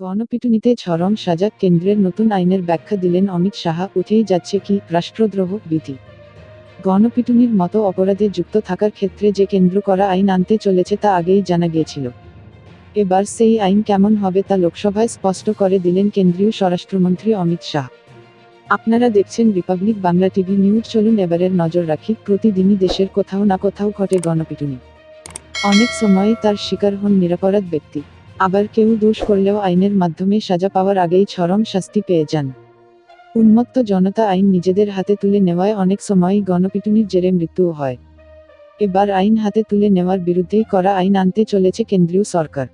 গণপিটুনিতে চরম সাজা কেন্দ্রের নতুন আইনের ব্যাখ্যা দিলেন অমিত সাহা, উঠেই যাচ্ছে কি রাষ্ট্রদ্রোহ বিধি। গণপিটুনির মতো অপরাধে যুক্ত থাকার ক্ষেত্রে যে কেন্দ্র করা আইন আনতে চলেছে তা আগেই জানা গিয়েছিল। এবার সেই আইন কেমন হবে তা লোকসভায় স্পষ্ট করে দিলেন কেন্দ্রীয় স্বরাষ্ট্রমন্ত্রী অমিত শাহ আপনারা দেখছেন রিপাবলিক বাংলা টিভি নিউজ, চলুন এবারের নজর রাখি, প্রতিদিনই দেশের কোথাও না কোথাও ঘটে গণপিটুনি। অনেক সময়ই তার শিকার হন নিরাপরাধ ব্যক্তি। আবার কেউ দোষ করলেও আইনের মাধ্যমে সাজা পাওয়ার আগেই চরম শাস্তি পেয়ে যান। উন্মত্ত জনতা আইন নিজেদের হাতে তুলে নেওয়ায় অনেক সময়ই গণপিটুনির জেরে মৃত্যুও হয়। এবার আইন হাতে তুলে নেওয়ার বিরুদ্ধেই করা আইন আনতে চলেছে কেন্দ্রীয় সরকার।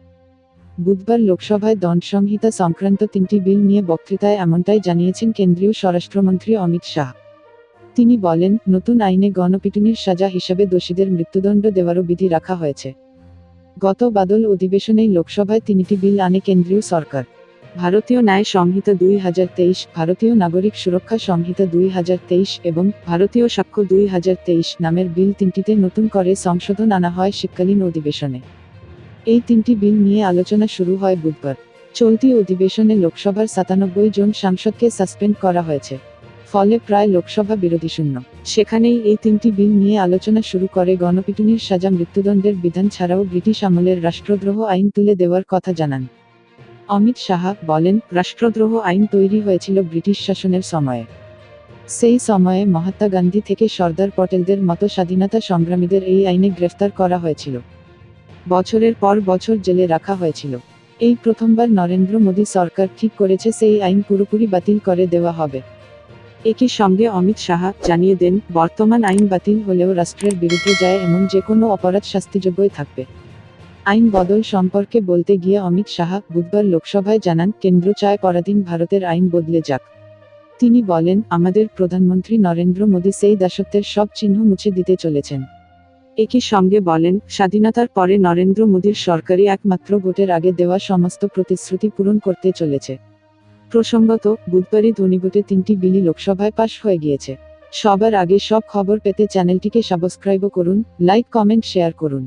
বুধবার লোকসভায় দণ্ড সংহিতা সংক্রান্ত তিনটি বিল নিয়ে বক্তৃতায় এমনটাই জানিয়েছেন কেন্দ্রীয় স্বরাষ্ট্রমন্ত্রী অমিত শাহ। তিনি বলেন, নতুন আইনে গণপিটুনির সাজা হিসাবে দোষীদের মৃত্যুদণ্ড দেওয়ারও বিধি রাখা হয়েছে। গত বাদল অধিবেশনেই লোকসভায় তিনটি বিল আনে কেন্দ্রীয় সরকার। ভারতীয় ন্যায় সংহিতা দুই হাজার তেইশ, ভারতীয় নাগরিক সুরক্ষা সংহিতা দুই হাজার তেইশ এবং ভারতীয় সাক্ষ্য দুই হাজার তেইশ নামের বিল তিনটিতে নতুন করে সংশোধন আনা হয় শীতকালীন অধিবেশনে। এই তিনটি বিল নিয়ে আলোচনা শুরু হয় বুধবার। চলতি অধিবেশনে লোকসভার সাতানব্বই জন সাংসদকে সাসপেন্ড করা হয়েছে। ফলে প্রায় লোকসভা বিরোধী শূন্য। সেখানেই এই তিনটি বিল নিয়ে আলোচনা শুরু করে গণপিটুনির সাজা মৃত্যুদণ্ডের বিধান ছাড়াও ব্রিটিশ আমলের রাষ্ট্রদ্রোহ আইন তুলে দেওয়ার কথা জানান। অমিত সাহা বলেন, রাষ্ট্রদ্রোহ আইন তৈরি হয়েছিল ব্রিটিশ শাসনের সময়ে। সেই সময়ে মহাত্মা গান্ধী থেকে সর্দার পটেলদের মতো স্বাধীনতা সংগ্রামীদের এই আইনে গ্রেফতার করা হয়েছিল। বছরের পর বছর জেলে রাখা হয়েছিল। এই প্রথমবার নরেন্দ্র মোদী সরকার ঠিক করেছে সেই আইন পুরোপুরি বাতিল করে দেওয়া হবে। একই সঙ্গে অমিত সাহা জানিয়ে দেন, বর্তমান আইন বাতিল হলেও রাষ্ট্রের বিরুদ্ধে যায় এমন যে কোনো অপরাধ শাস্তিযোগ্যই থাকবে। আইন বদল সম্পর্কে বলতে গিয়ে অমিত সাহা বুধবার লোকসভায় জানান, কেন্দ্র চায় পরাধীন ভারতের আইন বদলে যাক। তিনি বলেন, আমাদের প্রধানমন্ত্রী নরেন্দ্র মোদী সেই দাসত্বের সব চিহ্ন মুছে দিতে চলেছেন। একই সঙ্গে বলেন, স্বাধীনতার পরে নরেন্দ্র মোদীর সরকারই একমাত্র ভোটের আগে দেওয়া সমস্ত প্রতিশ্রুতি পূরণ করতে চলেছে। প্রসঙ্গত বুধবারই ধনীগুটে তিনটি বিলি লোকসভায় পাশ হয়ে গিয়েছে। সবার আগে সব খবর পেতে চ্যানেলটিকে সাবস্ক্রাইবও করুন, লাইক, কমেন্ট, শেয়ার করুন।